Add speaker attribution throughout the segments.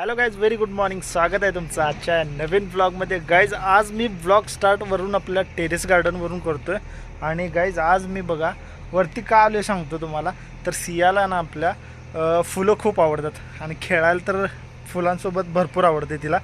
Speaker 1: Hello guys very good morning स्वागत आहे तुमचं आजच्या नवीन ब्लॉगमध्ये गाईज आज मी ब्लॉग स्टार्टवरून आपल्या टेरेस गार्डनवरून करतो आहे आणि गाईज आज मी बघा वरती का आलो सांगतो तुम्हाला. तर सियाला ना आपल्या फुलं खूप आवडतात. आणि खेळायला तर फुलांसोबत भरपूर आवडते तिला.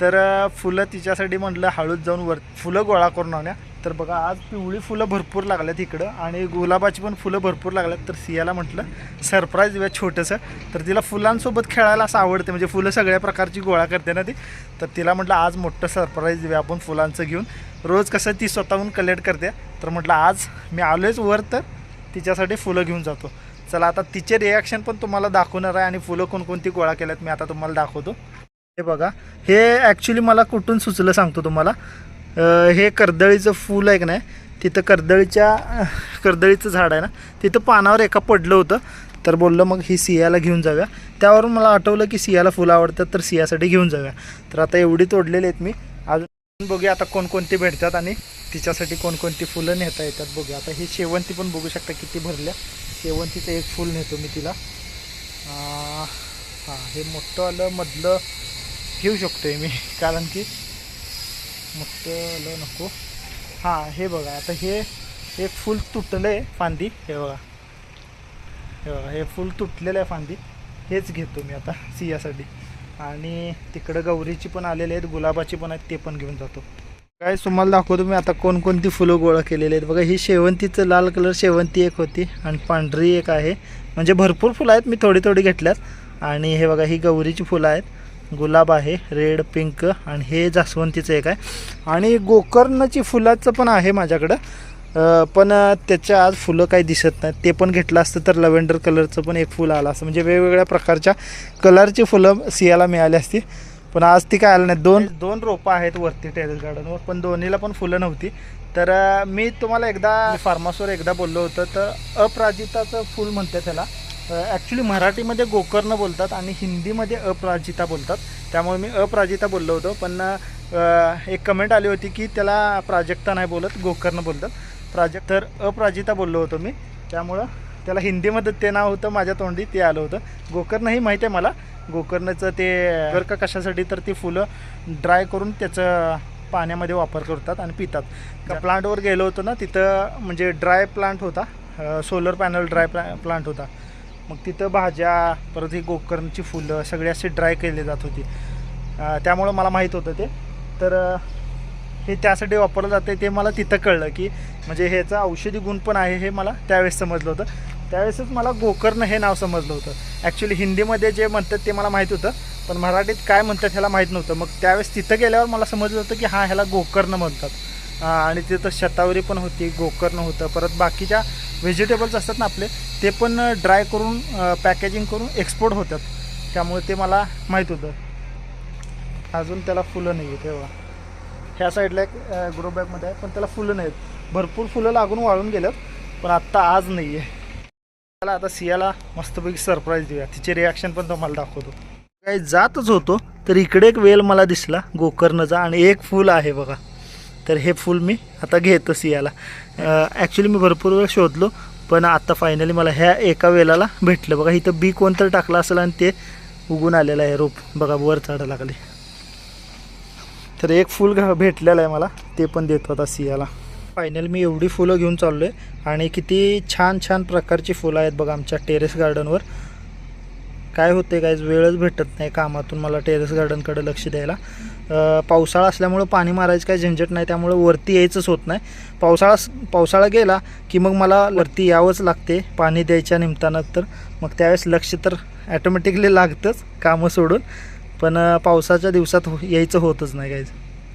Speaker 1: तर फुलं तिच्यासाठी म्हटलं हळूच जाऊन वर फुलं गोळा करून आणूया. तर बघा आज पिवळी फुलं भरपूर लागल्यात इकडं आणि गुलाबाची पण फुलं भरपूर लागल्यात. तर सियाला म्हटलं सरप्राईज देऊया छोटंसं. तर तिला फुलांसोबत खेळायला असं आवडते म्हणजे फुलं सगळ्या प्रकारची गोळा करते ना ती. तर तिला म्हटलं आज मोठं सरप्राईज देऊया आपण फुलांचं घेऊन. रोज कसं ती स्वतःहून कलेक्ट करते. तर म्हटलं आज मी आलोच वर तर तिच्यासाठी फुलं घेऊन जातो. चला आता तिचे रिॲक्शन पण तुम्हाला दाखवणार आहे आणि फुलं कोणकोणती गोळा केल्यात मी आता तुम्हाला दाखवतो. हे बघा हे ॲक्च्युली मला कुठून सुचलं सांगतो तुम्हाला. हे कर्दळीचं फूल आहे का नाही तिथं कर्दळीच्या कर्दळीचं झाड आहे ना तिथं पानावर एका पडलं होतं. तर बोललं मग ही सियाला घेऊन जाऊया. त्यावरून मला आठवलं की सियाला फुलं आवडतात तर सियासाठी घेऊन जाऊया. तर आता एवढी तोडलेली आहेत मी. अजून बघूया आता कोणकोणती भेटतात आणि तिच्यासाठी कोणकोणती फुलं नेता येतात बघूया. आता ही शेवंती पण बघू शकता किती भरल्या. शेवंतीचं एक फूल नेतो मी तिला. हां हे मोठं आलं मधलं घेऊ शकतो आहे मी कारण की मोठं ल नको. हां हे बघा आता हे एक फूल तुटलं आहे फांदी हे बघा. हे बघा हे फूल तुटलेलं आहे फांदी. हेच घेतो मी आता सियासाठी. आणि तिकडं गौरीची पण आलेली आहेत गुलाबाची पण आहेत ते पण घेऊन जातो. काय तुम्हाला दाखवतो मी आता कोणकोणती फुलं गोळा केलेली आहेत. बघा ही शेवंतीचं लाल कलर शेवंती एक होती आणि पांढरी एक आहे. म्हणजे भरपूर फुलं आहेत मी थोडी थोडी घेतल्यात. आणि हे बघा ही गौरीची फुलं आहेत. गुलाब आहे रेड पिंक आणि हे जास्वंतीचं एक आहे. आणि गोकर्णची फुलाचं पण आहे माझ्याकडं. पण त्याच्या आज फुलं काही दिसत नाहीत. ते पण घेतलं असतं तर लव्हेंडर कलरचं पण एक फुल आलं असतं. म्हणजे वेगवेगळ्या प्रकारच्या कलरची फुलं सियाला मिळाली असती. पण आज ती काय आलं नाही दोन दोन रोपं आहेत वरती टेरेस गार्डनवर पण दोन्हीला पण फुलं नव्हती. तर मी तुम्हाला एकदा फार्मासवर एकदा बोललो होतं. तर अपराजिताचं फूल म्हणते त्याला. ॲक्च्युली मराठीमध्ये गोकर्ण बोलतात आणि हिंदीमध्ये अपराजिता बोलतात. त्यामुळे मी अपराजिता बोललो होतो. पण एक कमेंट आली होती की त्याला प्राजक्ता नाही बोलत गोकर्ण बोलतात. प्राजक्त तर अपराजिता बोललो होतो मी. त्यामुळं त्याला हिंदीमध्ये ते नाव होतं माझ्या तोंडी ते आलं होतं. गोकर्ण ही माहिती आहे मला. गोकर्णाचं ते जर का कशासाठी तर ती फुलं ड्राय करून त्याचं पाण्यामध्ये वापर करतात आणि पितात. त्या प्लांटवर गेलो होतो ना तिथं म्हणजे ड्राय प्लांट होता. सोलर पॅनल ड्राय प्ला प्लांट होता. मग तिथं भाज्या परत ही गोकर्णची फुलं सगळे असे ड्राय केले जात होती. त्यामुळं मला माहीत होतं ते. तर हे त्यासाठी वापरलं जातं ते मला तिथं कळलं की म्हणजे ह्याचं औषधी गुण पण आहे हे मला त्यावेळेस समजलं होतं. त्यावेळेसच मला गोकर्ण हे नाव समजलं होतं. ॲक्च्युली हिंदीमध्ये जे म्हणतात ते मला माहीत होतं पण मराठीत काय म्हणतात ह्याला माहीत नव्हतं. मग त्यावेळेस तिथं गेल्यावर मला समजलं होतं की हां ह्याला गोकर्ण म्हणतात. आणि तिथं शतावरी पण होती गोकर्ण होतं. परत बाकीच्या व्हेजिटेबल्स असतात ना आपले ते पण ड्राय करून पॅकेजिंग करून एक्सपोर्ट होतात. त्यामुळे ते मला माहीत होतं. अजून त्याला फुलं नाही आहेत तेव्हा ह्या साईडला एक ग्रो बॅगमध्ये आहे पण त्याला फुलं नाहीत भरपूर फुलं लागून वाळून गेल्यात पण आत्ता आज नाही आहे त्याला आता सियाला मस्तपैकी सरप्राईज देऊया. तिचे रिॲक्शन पण तुम्हाला दाखवतो. काही जातच होतो तर इकडे एक वेल मला दिसला. गोकर्णचा आणि एक फूल आहे बघा. तर हे फूल मी आता घेतो सियाला. ॲक्च्युली मी भरपूर वेळ शोधलो पण आता फायनली मला ह्या एका वेलाला भेटलं. बघा इथं बी कोणतं टाकलं असेल आणि ते उगून आलेलं आहे रोप. बघा वर चढा लागले. तर एक फूल घ भेटलेलं आहे मला. ते पण देतो आता सियाला. फायनल मी एवढी फुलं घेऊन चाललो आहे आणि किती छान छान प्रकारची फुलं आहेत बघा आमच्या टेरेस गार्डनवर काय होते काय वेळच भेटत नाही कामातून मला टेरेस गार्डनकडे लक्ष द्यायला. पावसाळा असल्यामुळं पाणी मारायचं काही झंझट नाही त्यामुळं वरती यायचंच होत नाही. पावसाळा पावसाळा गेला की मग मला वरती यावंच लागते पाणी द्यायच्या निमित्तानं तर. मग त्यावेळेस लक्ष तर ॲटोमॅटिकली लागतंच कामं सोडून. पण पावसाच्या दिवसात हो यायचं होतच नाही काय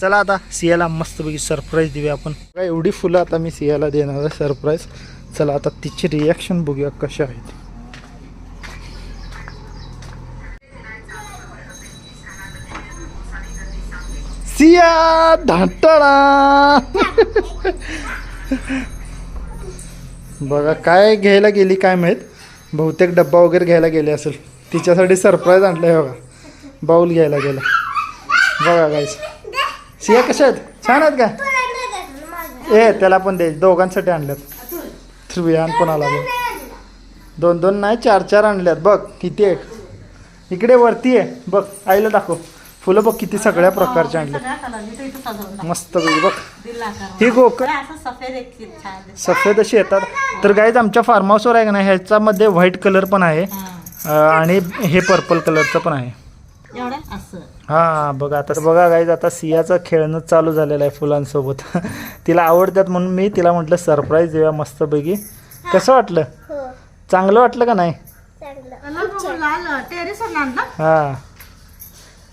Speaker 1: चला आता सियाला मस्तपैकी सरप्राईज देऊया आपण. एवढी फुलं आता मी सियाला देणार आहे सरप्राईज चला आता तिची रिॲक्शन बघूया कशा आहेत. सिया धाटळा बघा काय घ्यायला गेली काय माहीत? बहुतेक डब्बा वगैरे घ्यायला गेले असेल. तिच्यासाठी सरप्राईज आणलं आहे बघा. बाऊल घ्यायला गेला. बघा गाईस सिया कशा आहेत? छान आहेत का? ए त्याला पण दे. दोघांसाठी आणल्यात. त्रिवियान पण आला बघ. दोन दोन नाही चार चार आणल्यात. बघ किती आहे? इकडे वरती आहे. बघ आईला दाखव. फुलं बघ किती सगळ्या प्रकारचे आणले. मस्त बघ. ही गोक
Speaker 2: हे असं सफेद
Speaker 1: अशी येतात. तर गाईज आमच्या फार्म हाऊसवर आहे का नाही ह्याच्यामध्ये व्हाईट कलर पण आहे.
Speaker 2: हा.
Speaker 1: आणि हे पर्पल कलरचं पण आहे.
Speaker 2: एवढं? असं.
Speaker 1: हा बघा आता बघा गाईज आता सियाचं खेळणं चालू झालेलं आहे फुलांसोबत. तिला आवडतात म्हणून मी तिला म्हटलं सरप्राईज देऊया मस्तपैकी. कसं वाटलं? चांगलं वाटलं का नाही?
Speaker 2: लाल